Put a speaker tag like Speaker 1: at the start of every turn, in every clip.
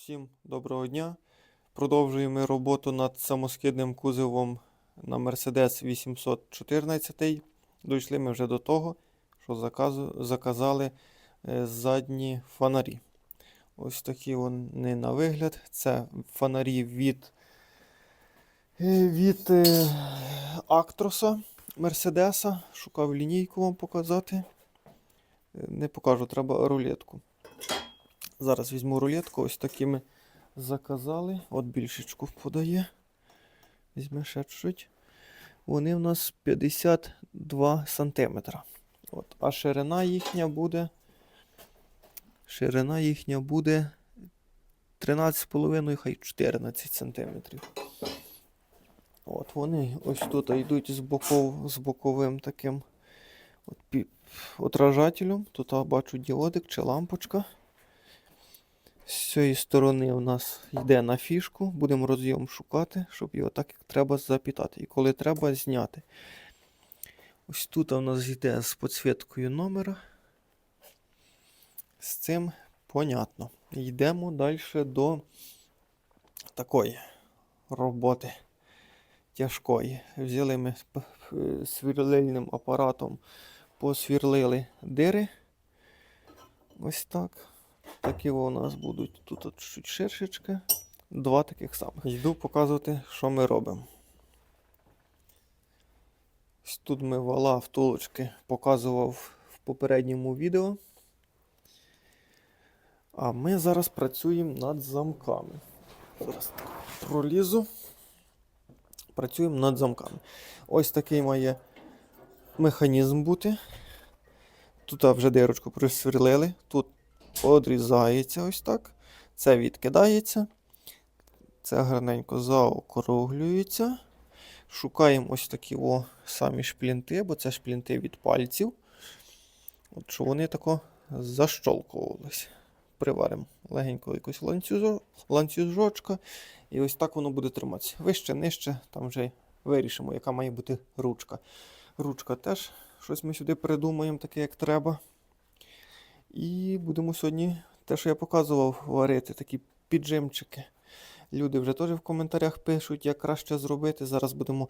Speaker 1: Всім доброго дня. Продовжуємо роботу над самоскидним кузовом на Mercedes 814. Дійшли ми вже до того, що заказали е, задні фонарі. Ось такі вони на вигляд. Це фонарі від, е, від е, Актроса Мерседеса. Шукав лінійку вам показати. Е, Не покажу, треба рулетку. Зараз візьму рулетку, ось такими заказали. От більшечку подає. Візьме ще чуть. Вони в нас 52 сантиметра. От. А ширина їхня буде. Ширина їхня буде 13,5, хай 14 сантиметрів. От вони ось тут йдуть з, боков, з боковим таким от, отражателем. Тут бачу діодик чи лампочка. З цієї сторони у нас йде на фішку. Будемо розйом шукати, щоб його так як треба запітати. І коли треба зняти. Ось тут у нас йде з підсвіткою номера. З цим понятно. Йдемо далі до такої роботи тяжкої. Взяли ми п- свірлильним апаратом, посвірлили дири. Ось так. Такі у нас будуть тут чуть ширшечки. Два таких самих. Йду показувати, що ми робимо. Тут ми вала втулочки показував в попередньому відео. А ми зараз працюємо над замками. Зараз так пролізу. Працюємо над замками. Ось такий має механізм бути. Тут вже дирочку присверлили. Тут одрізається ось так. Це відкидається. Це гарненько заокруглюється. Шукаємо ось такі о, самі шплінти, бо це шплінти від пальців. От що вони тако защолкувались. Приваримо легенько якусь ланцюжо, ланцюжочка. І ось так воно буде триматися. Вище, нижче, там вже вирішимо, яка має бути ручка. Ручка теж щось ми сюди придумаємо, таке як треба. І будемо сьогодні те, що я показував, варити такі піджимчики. Люди вже теж в коментарях пишуть, як краще зробити. Зараз будемо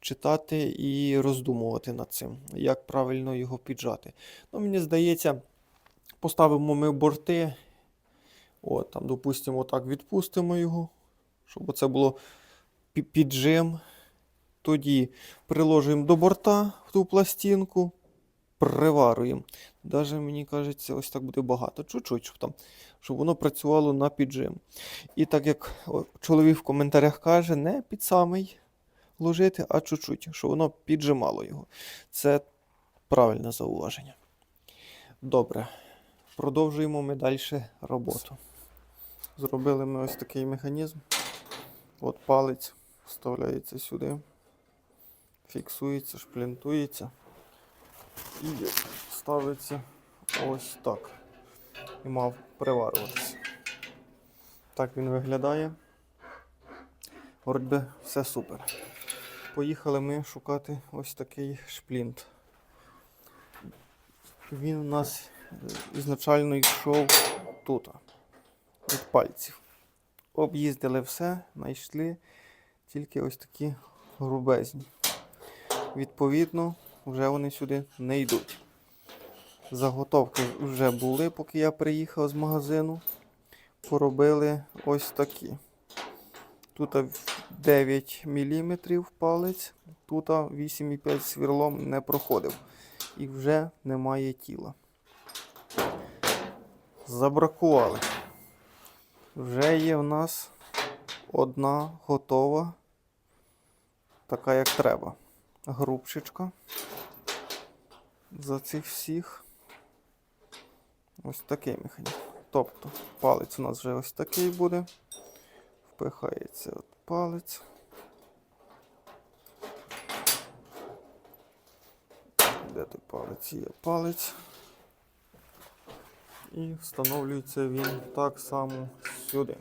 Speaker 1: читати і роздумувати над цим, як правильно його піджати. Ну, мені здається, поставимо ми борти. От, там, допустимо, отак відпустимо його, щоб це було піджим. Тоді приложуємо до борта в ту пластинку, приварюємо. Даже мені кажеться, ось так буде багато. Чуть-чуть, щоб, там, щоб воно працювало на піджим. І так як чоловік в коментарях каже, не під самий ложити, а чуть-чуть, щоб воно піджимало його. Це правильне зауваження. Добре. Продовжуємо ми далі роботу. Зробили ми ось такий механізм. От палець вставляється сюди, фіксується, шплінтується і ставиться ось так. І мав приварюватися. Так він виглядає. Вроді все супер. Поїхали ми шукати ось такий шплінт. Він у нас е, ізначально йшов тут, від пальців. Об'їздили все, знайшли тільки ось такі грубезні. Відповідно, вже вони сюди не йдуть. Заготовки вже були, поки я приїхав з магазину. Поробили ось такі. Тут 9 мм палець, тут 8,5 свірлом не проходив. І вже немає тіла. Забракували. Вже є в нас одна готова, така як треба. Грубчичка за цих всіх. Ось такий механізм. Тобто палець у нас вже ось такий буде. Впихається от палець. Де тут палець? Є палець. І встановлюється він так само сюди.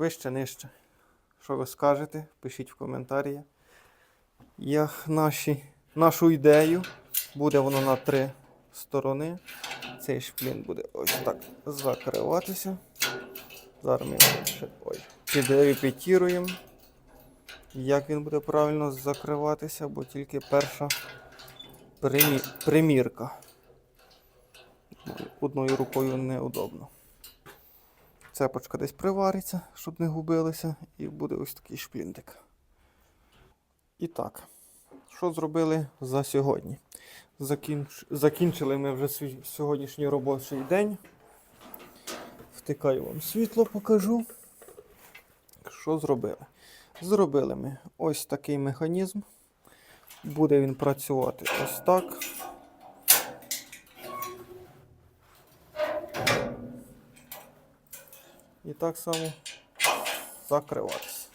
Speaker 1: Вище, нижче. Що ви скажете? Пишіть в коментарі. Як наші, нашу ідею. Буде воно на три сторони цей шплін буде ось так закриватися. Зараз ми ще ой, підрепетіруємо, як він буде правильно закриватися, бо тільки перша примірка. Одною рукою неудобно. Цепочка десь привариться, щоб не губилася, і буде ось такий шплінтик. І так, що зробили за сьогодні? Закінч... Закінчили ми вже свій сьогоднішній робочий день. Втикаю вам світло, покажу. Що зробили? Зробили ми ось такий механізм. Буде він працювати ось так. І так само закриватися.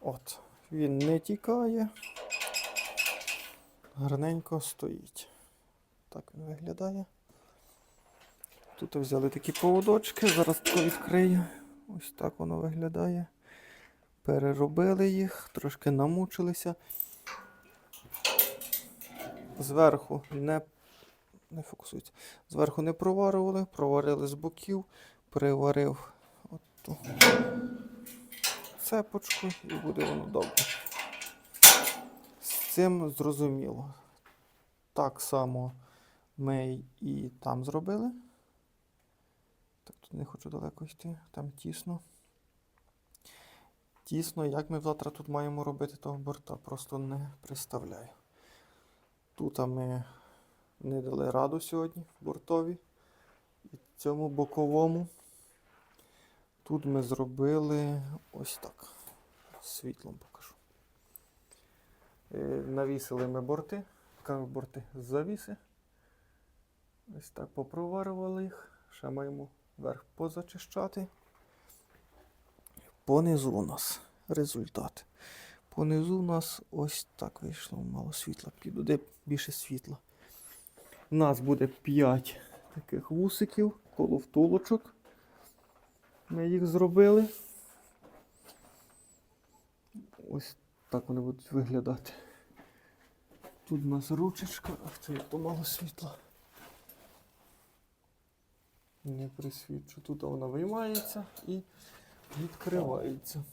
Speaker 1: От, він не тікає. Гарненько стоїть. Так він виглядає. Тут взяли такі поводочки, зараз тако відкрию. Ось так воно виглядає. Переробили їх, трошки намучилися. Зверху не, не фокусується. Зверху не проварювали, проварили з боків, приварив от ту цепочку і буде воно добре. З цим зрозуміло. Так само ми і там зробили. Так, тут не хочу далеко йти, там тісно. Тісно, як ми завтра тут маємо робити того борта, просто не представляю. Тут ми не дали раду сьогодні бортові і цьому боковому. Тут ми зробили ось так. Світлом покажу. Е, Навісили ми борти, борти завіси. Ось так попроварювали їх. Ще маємо верх позачищати. Понизу у нас результат. Понизу у нас ось так вийшло мало світла. Піду, де більше світла. У нас буде 5 таких вусиків, коло втулочок. Ми їх зробили. Ось так вони будуть виглядати. Тут у нас ручечка, ах це як то світла. Не присвічу. Тут вона виймається і відкривається.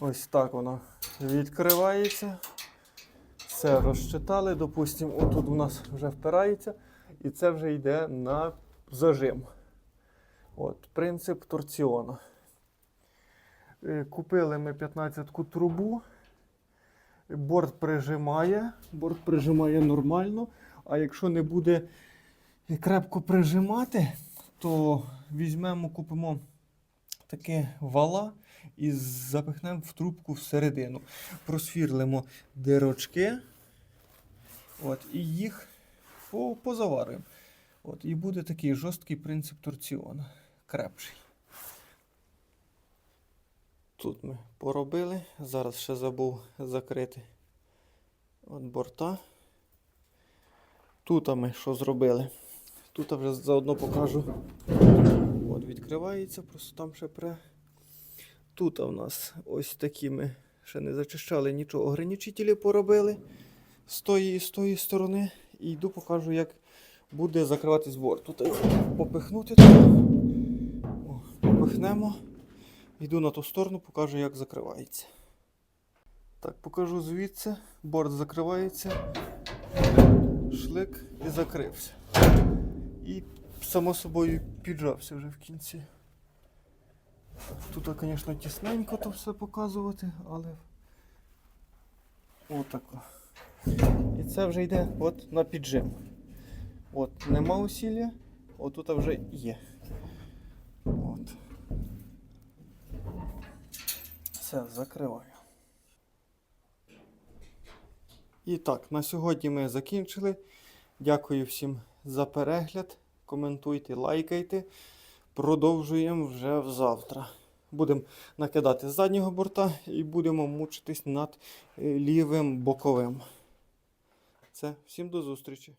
Speaker 1: Ось так вона відкривається. Все розчитали. Допустимо, отут у нас вже впирається, і це вже йде на зажим. От, принцип торціона. Е, Купили ми 15-ку трубу. Борт прижимає, борт прижимає нормально. А якщо не буде крепко прижимати, то візьмемо, купимо таке вала і запихнемо в трубку всередину. Просвірлимо дирочки. От, і їх по- позаварюємо. От, і буде такий жорсткий принцип торціона. Крепший. Тут ми поробили. Зараз ще забув закрити от борта. Тут ми що зробили? Тут вже заодно покажу. От відкривається, просто там ще пре. Тут у нас ось такі ми ще не зачищали нічого. Ограничителі поробили з тої і з тої сторони. І йду покажу, як буде закривати збор. Тут попихнути. тут. О, попихнемо. Йду на ту сторону, покажу, як закривається. Так, покажу звідси. Борт закривається. Шлик і закрився. І само собою піджався вже в кінці. Тут, звісно, тісненько то все показувати, але отако. І це вже йде от на піджим. От, нема усілля, отут вже є. От. Все, закриваю. І так, на сьогодні ми закінчили. Дякую всім за перегляд. Коментуйте, лайкайте. Продовжуємо вже завтра. Будемо накидати з заднього борта і будемо мучитись над е, лівим боковим. Це, всім до зустрічі.